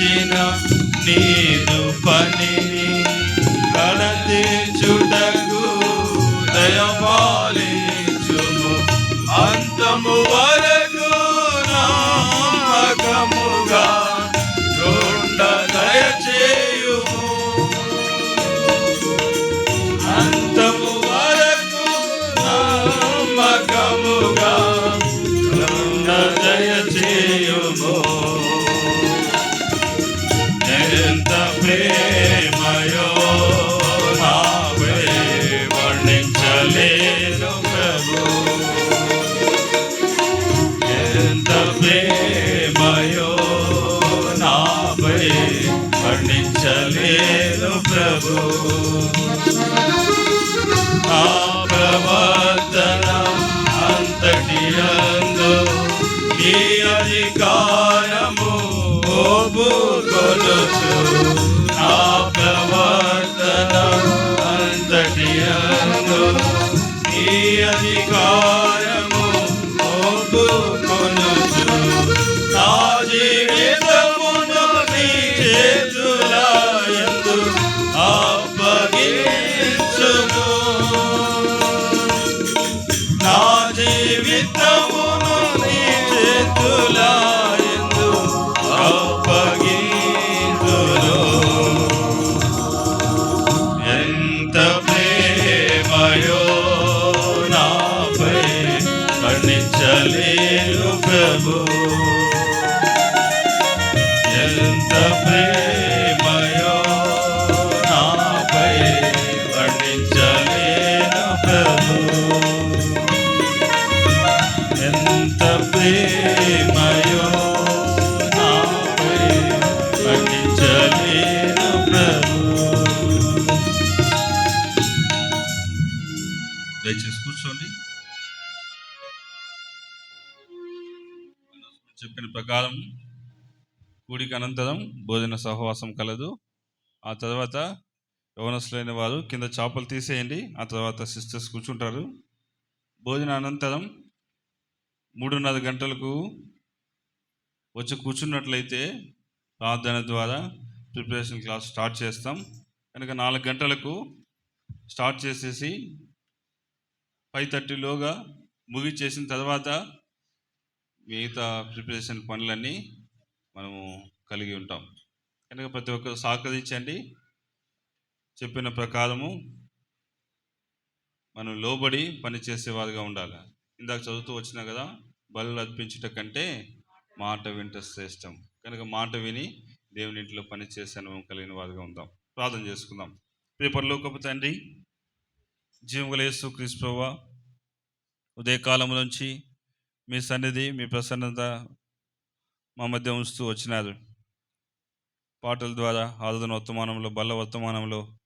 ఇచ్చిన నీదు పని ప్రేమయో నాపై వర్ణించలేను ప్రభు. ఎంత ప్రేమయో నాపై వర్ణించలేను ప్రభు. ఆ ప్రవర్తన అంతటి అందు ఈ అధికారము వర్ణించలేను ప్రభు. ఎంత ప్రేమయో నాపై వర్ణించలేను ప్రభు. ఎంత ప్రేమయో నాపై వర్ణించలేను ప్రభు. దయచేసి కూర్చోండి. చెప్పిన ప్రకారం కూడిక అనంతరం భోజన సహవాసం కలదు. ఆ తర్వాత యవనస్తులైన వారు కింద చేపలు తీసేయండి. ఆ తర్వాత సిస్టర్స్ కూర్చుంటారు. భోజన అనంతరం మూడున్నర గంటలకు వచ్చి కూర్చున్నట్లయితే ప్రార్థన ద్వారా ప్రిపరేషన్ క్లాస్ స్టార్ట్ చేస్తాం. కనుక నాలుగు గంటలకు స్టార్ట్ చేసేసి ఫైవ్ థర్టీలోగా ముగిచేసిన తర్వాత మిగతా ప్రిపరేషన్ పనులన్నీ మనము కలిగి ఉంటాం. కనుక ప్రతి ఒక్కరు సహకరించండి. చెప్పిన ప్రకారము మనం లోబడి పని చేసేవారుగా ఉండాలి. ఇందాక చదువుతూ వచ్చినా కదా బలు అర్పించుట కంటే మాట వింట శ్రేష్టం. కనుక మాట విని దేవుని ఇంట్లో పనిచేసే అనుభవం కలిగిన వారుగా ఉందాం. ప్రార్థన చేసుకుందాం. రేపటిలోకపు తండ్రి జీవగల యేసు ప్రభా ఉదయకాలం నుంచి మీ సన్నిధి మీ ప్రసన్నత మా మధ్య ఉంచుతూ వచ్చినారు. పాటల ద్వారా ఆరాధన వర్తమానంలో బల్ల వర్తమానంలో